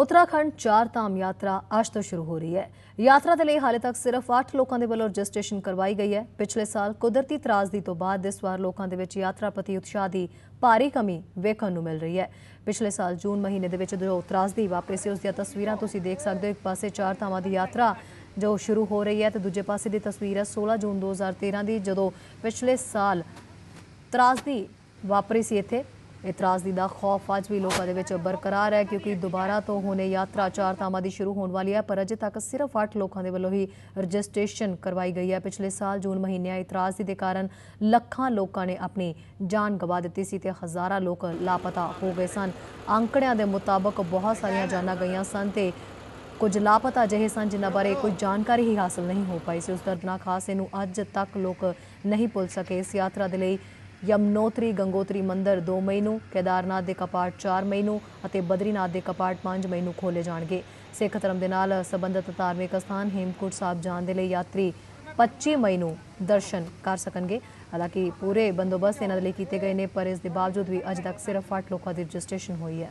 ਉੱਤਰਾਖੰਡ ਚਾਰ ਧਾਮ ਯਾਤਰਾ ਅੱਜ ਤੋਂ ਸ਼ੁਰੂ ਹੋ ਰਹੀ ਹੈ। ਯਾਤਰਾ ਦੇ ਲਈ ਹਾਲੇ ਤੱਕ ਸਿਰਫ 8 ਲੋਕਾਂ ਦੇ ਵੱਲੋਂ ਰਜਿਸਟ੍ਰੇਸ਼ਨ ਕਰਵਾਈ ਗਈ ਹੈ। ਪਿਛਲੇ ਸਾਲ ਕੁਦਰਤੀ ਤਰਾਸਦੀ ਤੋਂ ਬਾਅਦ ਇਸ ਵਾਰ ਲੋਕਾਂ ਦੇ ਵਿੱਚ ਯਾਤਰਾ ਪ੍ਰਤੀ ਉਤਸ਼ਾਹ ਦੀ ਭਾਰੀ ਕਮੀ ਵੇਖਣ ਨੂੰ ਮਿਲ ਰਹੀ ਹੈ। ਪਿਛਲੇ ਸਾਲ ਜੂਨ ਮਹੀਨੇ ਦੇ ਵਿੱਚ ਜੋ ਤਰਾਸਦੀ ਵਾਪਰੀ ਸੀ, ਉਸ ਦੀਆਂ ਤਸਵੀਰਾਂ ਤੁਸੀਂ ਦੇਖ ਸਕਦੇ ਹੋ। ਇੱਕ ਪਾਸੇ ਚਾਰ ਧਾਮਾਂ ਦੀ ਯਾਤਰਾ ਜੋ ਸ਼ੁਰੂ ਹੋ ਰਹੀ ਹੈ ਤੇ ਦੂਜੇ ਪਾਸੇ ਦੀ ਤਸਵੀਰ ਹੈ 16 ਜੂਨ 2013 ਦੀ ਜਦੋਂ ਪਿਛਲੇ ਸਾਲ ਤਰਾਸਦੀ ਵਾਪਰੀ ਸੀ ਇੱਥੇ। ਇਤਰਾਜ਼ਦੀ ਦਾ ਖੌਫ ਅੱਜ ਵੀ ਲੋਕਾਂ ਦੇ ਵਿੱਚ ਬਰਕਰਾਰ ਹੈ ਕਿਉਂਕਿ ਦੁਬਾਰਾ ਤੋਂ ਹੁਣੇ ਯਾਤਰਾ ਚਾਰ ਥਾਵਾਂ ਦੀ ਸ਼ੁਰੂ ਹੋਣ ਵਾਲੀ ਹੈ, ਪਰ ਅਜੇ ਤੱਕ ਸਿਰਫ 8 ਲੋਕਾਂ ਦੇ ਵੱਲੋਂ ਹੀ ਰਜਿਸਟ੍ਰੇਸ਼ਨ ਕਰਵਾਈ ਗਈ ਹੈ। ਪਿਛਲੇ ਸਾਲ ਜੂਨ ਮਹੀਨੇ ਇਤਰਾਜ਼ਦੀ ਦੇ ਕਾਰਨ ਲੱਖਾਂ ਲੋਕਾਂ ਨੇ ਆਪਣੀ ਜਾਨ ਗਵਾ ਦਿੱਤੀ ਸੀ ਤੇ ਹਜ਼ਾਰਾਂ ਲੋਕ ਲਾਪਤਾ ਹੋ ਗਏ ਸਨ। ਅੰਕੜਿਆਂ ਦੇ ਮੁਤਾਬਕ ਬਹੁਤ ਸਾਰੀਆਂ ਜਾਨਾਂ ਗਈਆਂ ਸਨ ਤੇ ਕੁਝ ਲਾਪਤਾ ਅਜਿਹੇ ਸਨ ਜਿਨ੍ਹਾਂ ਬਾਰੇ ਕੋਈ ਜਾਣਕਾਰੀ ਹੀ ਹਾਸਲ ਨਹੀਂ ਹੋ ਪਾਈ ਸੀ। ਉਸ ਦਰਦਨਾਕ ਹਾਦਸੇ ਨੂੰ ਅੱਜ ਤੱਕ ਲੋਕ ਨਹੀਂ ਭੁੱਲ ਸਕੇ। ਇਸ ਯਾਤਰਾ ਦੇ ਲਈ ਯਮਨੋਤਰੀ, ਗੰਗੋਤਰੀ ਮੰਦਰ 2 ਮਈ ਨੂੰ, ਕੇਦਾਰਨਾਥ ਦੇ ਕਪਾਟ 4 ਮਈ ਨੂੰ ਅਤੇ ਬਦਰੀਨਾਥ ਦੇ ਕਪਾਟ 5 ਮਈ ਨੂੰ ਖੋਲੇ ਜਾਣਗੇ। ਸਿੱਖ ਧਰਮ ਦੇ ਨਾਲ ਸੰਬੰਧਿਤ ਧਾਰਮਿਕ ਸਥਾਨ ਹੇਮਕੁੰਟ ਸਾਹਿਬ ਜਾਣ ਦੇ ਲਈ ਯਾਤਰੀ 25 ਮਈ ਨੂੰ ਦਰਸ਼ਨ ਕਰ ਸਕਣਗੇ। ਹਾਲਾਂਕਿ ਪੂਰੇ ਬੰਦੋਬਸਤ ਇਹਨਾਂ ਦੇ ਲਈ ਕੀਤੇ ਗਏ ਨੇ, ਪਰ ਇਸ ਦੇ ਬਾਵਜੂਦ ਵੀ ਅਜੇ ਤੱਕ ਸਿਰਫ 8 ਲੋਕਾਂ ਦੀ ਰਜਿਸਟ੍ਰੇਸ਼ਨ ਹੋਈ ਹੈ।